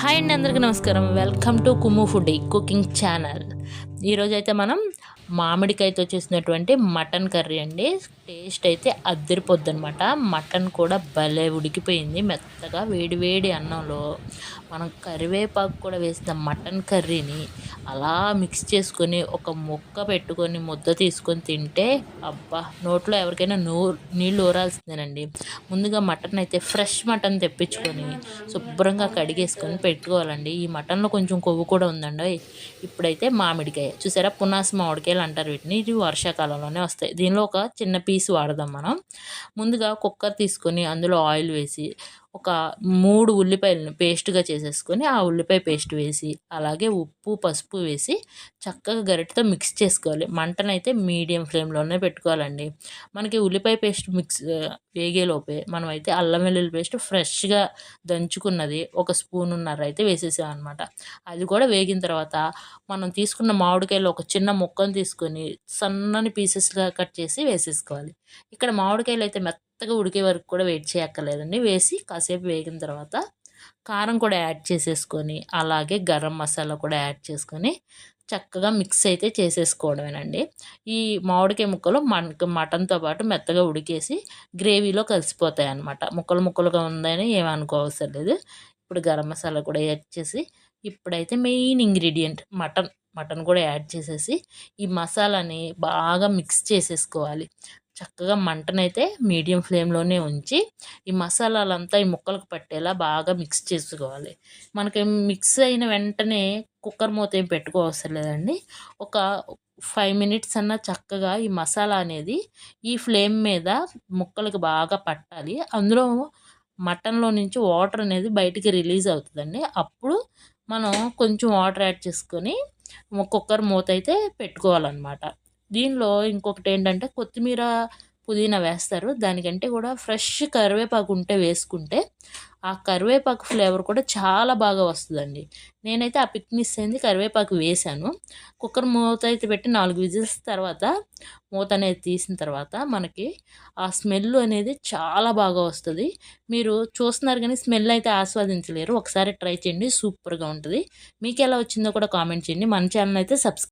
Hi అండి అందరికీ నమస్కారం. Welcome to Kummu food cooking channel. ఈరోజు అయితే మనం మామిడికాయతో చేసినటువంటి మటన్ కర్రీ అండి. టేస్ట్ అయితే అద్దరిపోద్ది అనమాట మటన్ కూడా భలే ఉడికిపోయింది. మెత్తగా వేడివేడి అన్నంలో మనం కరివేపాకు కూడా వేసిన మటన్ కర్రీని అలా మిక్స్ చేసుకొని ఒక ముక్క పెట్టుకొని ముద్ద తీసుకొని తింటే అబ్బా! నోట్లో ఎవరికైనా నో నీళ్ళు ఊరాల్సిందేనండి. ముందుగా మటన్ అయితే ఫ్రెష్ మటన్ తెప్పించుకొని శుభ్రంగా కడిగేసుకొని పెట్టుకోవాలండి. ఈ మటన్లో కొంచెం కొవ్వు కూడా ఉందండి ఇప్పుడైతే మామిడికాయ. చూసారా? పునాస మామిడికాయలు అంటారు వీటిని. ఇవి వర్షాకాలంలోనే వస్తాయి. దీనిలో ఒక చిన్న పీస్ వాడదాం మనం. ముందుగా కుక్కర్ తీసుకొని అందులో ఆయిల్ వేసి ఒక మూడు ఉల్లిపాయలను పేస్ట్గా చేసేసుకొని ఆ ఉల్లిపాయ పేస్ట్ వేసి అలాగే ఉప్పు పసుపు వేసి చక్కగా గరిటతో మిక్స్ చేసుకోవాలి. మంటనైతే మీడియం ఫ్లేమ్లోనే పెట్టుకోవాలండి. మనకి ఉల్లిపాయ పేస్ట్ మిక్స్ వేగేలోపే మనమైతే అల్లం వెల్లుల్లి పేస్ట్ ఫ్రెష్గా దంచుకున్నది ఒక స్పూన్ ఉన్నర అయితే వేసేసామన్నమాట. అది కూడా వేగిన తర్వాత మనం తీసుకున్న మామిడికాయలు ఒక చిన్న ముక్కను తీసుకొని సన్నని పీసెస్గా కట్ చేసి వేసేసుకోవాలి. ఇక్కడ మామిడికాయలు అయితే మెత్త మెత్తగా ఉడికే వరకు కూడా వెయిట్ చేయక్కర్లేదండి. వేసి కాసేపు వేగిన తర్వాత కారం కూడా యాడ్ చేసేసుకొని అలాగే గరం మసాలా కూడా యాడ్ చేసుకొని చక్కగా మిక్స్ అయితే చేసేసుకోవడమేనండి. ఈ మామిడికాయ ముక్కలు మన మటన్తో పాటు మెత్తగా ఉడికేసి గ్రేవీలో కలిసిపోతాయి అన్నమాట ముక్కలు ముక్కలుగా ఉందని ఏమనుకోవసరం లేదు. ఇప్పుడు గరం మసాలా కూడా యాడ్ చేసి ఇప్పుడైతే మెయిన్ ఇంగ్రీడియంట్ మటన్. మటన్ కూడా యాడ్ చేసేసి ఈ మసాలాని బాగా మిక్స్ చేసేసుకోవాలి. చక్కగా మంటనైతే మీడియం ఫ్లేమ్లోనే ఉంచి ఈ మసాలాలంతా ఈ ముక్కలకు పట్టేలా బాగా మిక్స్ చేసుకోవాలి. మనకి మిక్స్ అయిన వెంటనే కుక్కర్ మూత ఏం పెట్టుకోవసరం లేదండి. ఒక ఫైవ్ మినిట్స్ అన్న చక్కగా ఈ మసాలా అనేది ఈ ఫ్లేమ్ మీద ముక్కలకు బాగా పట్టాలి. అందులో మటన్లో నుంచి వాటర్ అనేది బయటికి రిలీజ్ అవుతుందండి. అప్పుడు మనం కొంచెం వాటర్ యాడ్ చేసుకొని కుక్కర్ మూత అయితే పెట్టుకోవాలన్నమాట. దీనిలో ఇంకొకటి ఏంటంటే కొత్తిమీర పుదీనా వేస్తారు. దానికంటే కూడా ఫ్రెష్ కరివేపాకు ఉంటే వేసుకుంటే ఆ కరివేపాకు ఫ్లేవర్ కూడా చాలా బాగా వస్తుందండి. నేనైతే ఆ పిక్ మిస్ అయింది కరివేపాకు వేశాను. కుక్కర్ మూత అయితే పెట్టి నాలుగు విజిల్స్ తర్వాత మూత అనేది తీసిన తర్వాత మనకి ఆ స్మెల్ అనేది చాలా బాగా వస్తుంది. మీరు చూస్తున్నారు కానీ స్మెల్ అయితే ఆస్వాదించలేరు. ఒకసారి ట్రై చేయండి సూపర్గా ఉంటుంది. మీకు ఎలా వచ్చిందో కూడా కామెంట్ చేయండి. మన ఛానల్ అయితే సబ్స్క్రైబ్